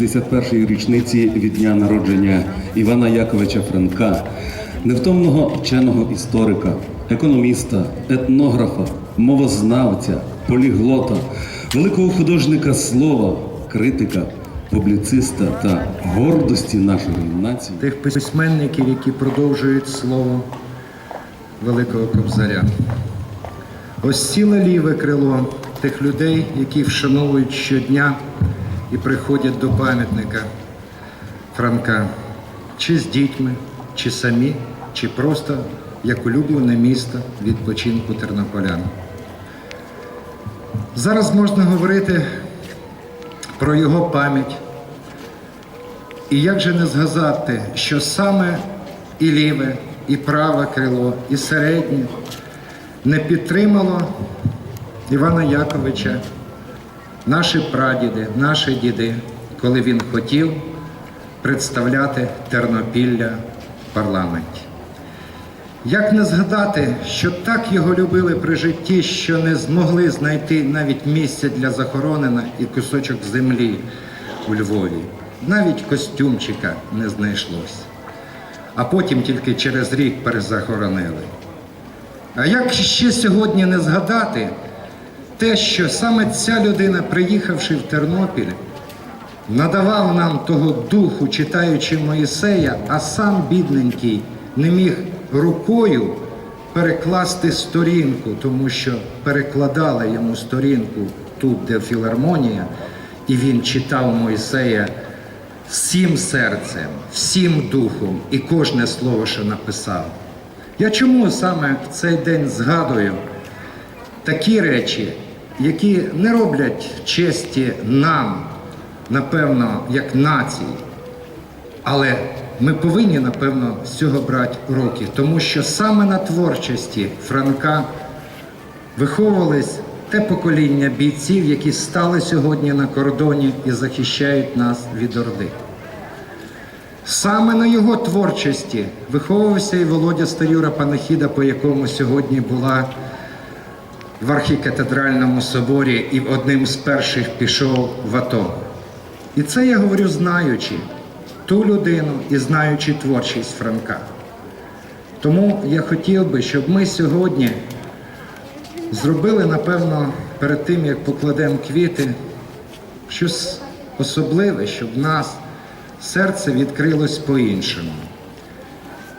61-ї річниці від дня народження Івана Яковича Франка, невтомного вченого історика, економіста, етнографа, мовознавця, поліглота, великого художника слова, критика, публіциста та гордості нашої нації. тих письменників, які продовжують слово Великого Кобзаря. Ось ціле ліве крило тих людей, які вшановують щодня і приходять до пам'ятника Франка, чи з дітьми, чи самі, чи просто як улюблене місто відпочинку тернополян. Зараз можна говорити про його пам'ять, і як же не згадати, що саме і ліве, і праве крило, і середнє не підтримало Івана Яковича, наші прадіди, наші діди, коли він хотів представляти Тернопілля в парламенті. Як не згадати, що так його любили при житті, що не змогли знайти навіть місце для захоронення і кусочок землі у Львові. Навіть костюмчика не знайшлось. А потім тільки через рік перезахоронили. А як ще сьогодні не згадати те, що саме ця людина, приїхавши в Тернопіль, надавав нам того духу, читаючи Моїсея, а сам бідненький не міг рукою перекласти сторінку, тому що перекладали йому сторінку тут, де філармонія, і він читав Моїсея всім серцем, всім духом і кожне слово, що написав. Я чому саме в цей день згадую такі речі, які не роблять честі нам, напевно, як нації, але ми повинні, напевно, з цього брати уроки, тому що саме на творчості Франка виховувались те покоління бійців, які стали сьогодні на кордоні і захищають нас від Орди. Саме на його творчості виховувався і Володя Старюра Панахіда, по якому сьогодні була в архікатедральному соборі і одним з перших пішов в АТО. І це я говорю, знаючи ту людину і знаючи творчість Франка. Тому я хотів би, щоб ми сьогодні зробили, напевно, перед тим, як покладемо квіти, щось особливе, щоб в нас серце відкрилось по-іншому.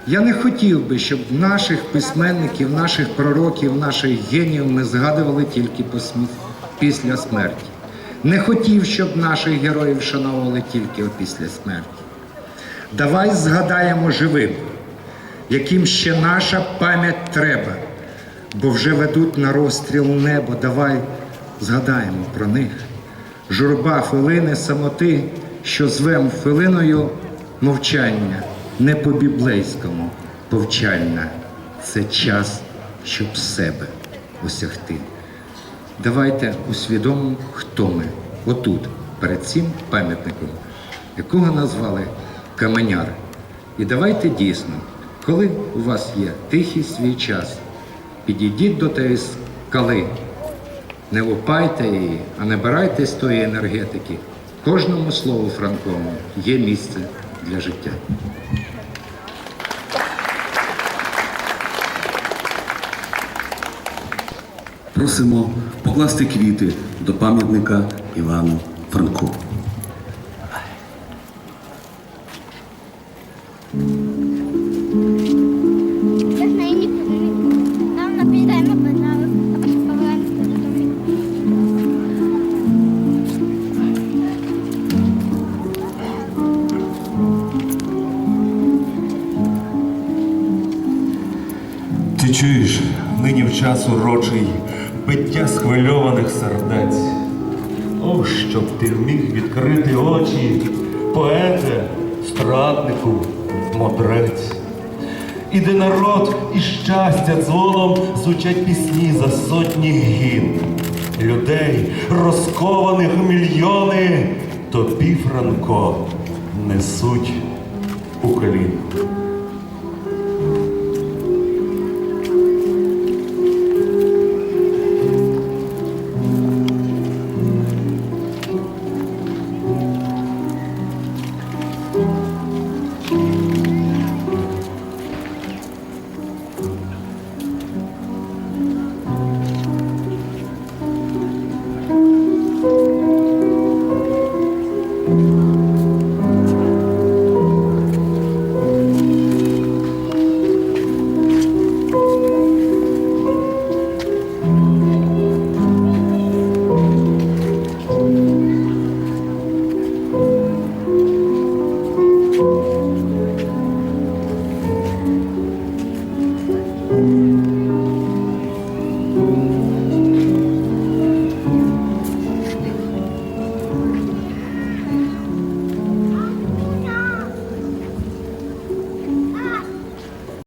Я не хотів би, щоб наших письменників, наших пророків, наших геніїв ми згадували тільки після смерті. Не хотів, щоб наших героїв вшановували тільки після смерті. Давай згадаємо живим, яким ще наша пам'ять треба, бо вже ведуть на розстріл небо. Давай згадаємо про них. Журба хвилини самоти, що звем хвилиною мовчання, не по-біблейському повчальна. Це час, щоб себе осягти. Давайте усвідомимо, хто ми отут, перед цим пам'ятником, якого назвали Каменяр. І давайте дійсно, коли у вас є тихий свій час, підійдіть до тієї скали, не лупайте її, а набирайтесь тої енергетики. Кожному слову Франкому є місце для життя. Просимо покласти квіти до пам'ятника Івану Франку. Ти чуєш нині в час урочий биття схвильованих сердець. О, щоб ти вміг відкрити очі, поете, страднику, мудрець. І де народ і щастя дзвоном звучать пісні за сотні гін. Людей, розкованих мільйони, тобі, Франко, несуть уклін.